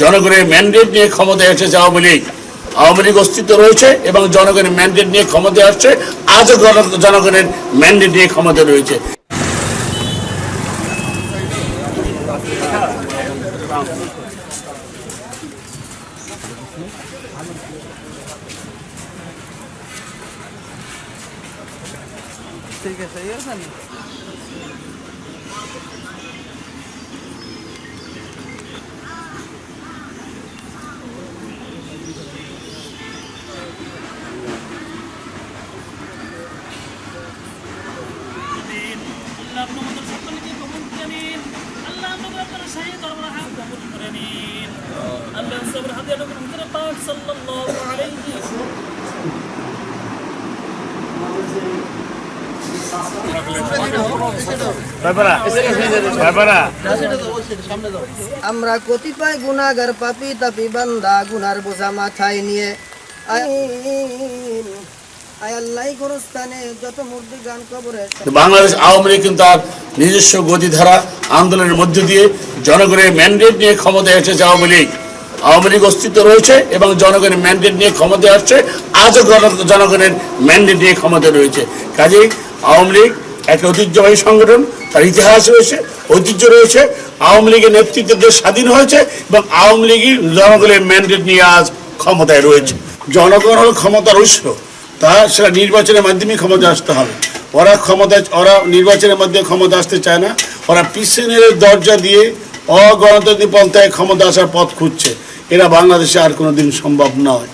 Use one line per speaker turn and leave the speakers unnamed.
জনগণের ম্যান্ডেট নিয়ে ক্ষমতায় এসেছে আওয়ামী লীগ। আওয়ামী লীগ অস্তিত্ব রয়েছে এবং জনগণের ম্যান্ডেট নিয়ে ক্ষমতায় আসছে, আজও জনগণের ম্যান্ডেট নিয়ে ক্ষমতা রয়েছে।
ঠিক আছে এই আছে না
আল্লাহ আমাদের সকলকে কবুল করে নিন। আল্লাহ আমাদের আপনার শাহী দরবার হাত কবুল করে নিন। আল্লাহ সবর হাতে হুজুর পাক সাল্লাল্লাহু আলাইহি
আমরা কতিপয় গুনাগার পাপি তাপি বান্দা গুনার বোঝা মাথায় নিয়ে
বাংলাদেশ আওয়ামী লীগ কিন্তু তার নিজস্ব গতিধারা আন্দোলনের মধ্য দিয়ে জনগণের ম্যান্ডেট নিয়ে ক্ষমতায় এসেছে আওয়ামী লীগ। আওয়ামী লীগ অস্তিত্ব রয়েছে এবং জনগণের ম্যান্ডেট নিয়ে ক্ষমতায় আসছে, আজও জনগণের ম্যান্ডেট নিয়ে ক্ষমতা রয়েছে। কাজেই আওয়ামী লীগ একটা ঐতিহ্যবাহী সংগঠন, তার ইতিহাস রয়েছে, ঐতিহ্য রয়েছে, আওয়ামী লীগের নেতৃত্বে দেশ স্বাধীন হয়েছে এবং আওয়ামী লীগই জনগণের ম্যান্ডেট নিয়ে আজ ক্ষমতায় রয়েছে। জনগণ হল ক্ষমতার উৎস। তা সেটা নির্বাচনের মাধ্যমে ক্ষমতা আসতে হবে। ওরা ক্ষমতা, ওরা নির্বাচনের মাধ্যমে ক্ষমতা আসতে চায় না। ওরা পিছনের দরজা দিয়ে অগণতান্ত্রিক পন্থায় ক্ষমতা আসার পথ খুঁজছে। এরা বাংলাদেশে আর কোনো দিন সম্ভব নয়।